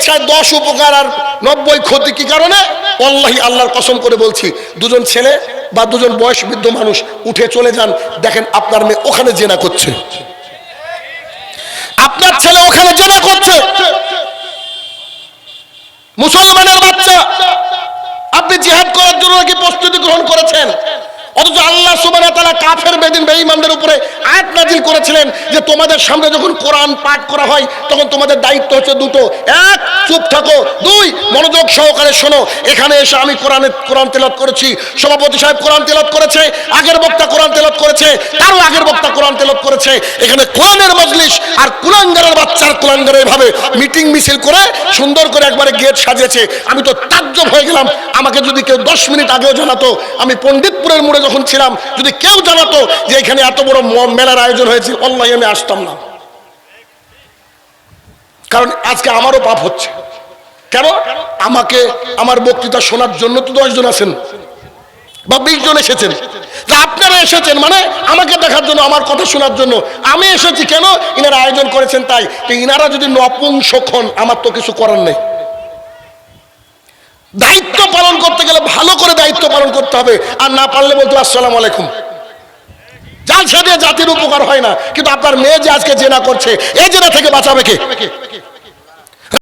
বলছে দশ উপকার আর নব্বই ক্ষতি কি কারণে? অল্লাহি আল্লাহর কসম করে বলছি, দুজন ছেলে বা দুজন বয়স বৃদ্ধ মানুষ উঠে চলে যান, দেখেন আপনার মেয়ে ওখানে জেনা করছে। আপনার ছেলে ওখানে জেনা করছে। মুসলমানের বাচ্চা, আপনি জিহাদ করার জন্য নাকি প্রস্তুতি গ্রহণ করেছেন? অথচ আল্লাহ সুবহানাহু ওয়া কাফের বেদিন বেঈমানদের উপরে আয়াত নাজিল করেছিলেন যে তোমাদের সামনে যখন কোরআন পাঠ করা হয়, তখন তোমাদের দায়িত্ব হচ্ছে দুটো। এক, চুপ থাকো। দুই, মনোযোগ সহকারে শোনো। এখানে এসে আমি কোরআনে, কোরআন তেলাওয়াত করেছি। সভাপতি সাহেব কোরআন তেলাওয়াত করেছে, আগের বক্তা কোরআন তেলাওয়াত করেছে, তারও আগের বক্তা কোরআন তেলাওয়াত করেছে। এখানে কোরআনের মজলিস আর কুলাঙ্গারের বাচ্চার কুলাঙ্গারের এভাবে মিটিং মিছিল করে সুন্দর করে একবারে গেট সাজিয়েছে। আমি তো তাজ্জব হয়ে গেলাম। আমাকে যদি কেউ দশ মিনিট আগেও জানাতো, আমি পণ্ডিতপুরের মোড়ে যখন ছিলাম, যদি কেউ জানাতো যে এখানে এত বড় মেলার আয়োজন হয়েছে অনলাইনে আমি আসতাম না। কারণ আজকে আমারও পাপ হচ্ছে। কেন? আমাকে, আমার বক্তৃতা শোনার জন্য তো দশজন আছেন বা বিশ জন এসেছেন। আপনারা এসেছেন মানে আমাকে দেখার জন্য, আমার কথা শোনার জন্য। আমি এসেছি কেন? ইনারা আয়োজন করেছেন তাই। ইনারা যদি নপুংসক হন, আমার তো কিছু করার নেই দায়িত্ব পালন করতে গেলে ভালো করে দায়িত্ব পালন করতে হবে। আর না পারলে বলতো আসসালাম আলাইকুম। জালসা দিয়ে জাতির উপকার হয় না। কিন্তু আপনার মেয়ে যে আজকে জেনা করছে, এই জেনা থেকে বাঁচাবে কে?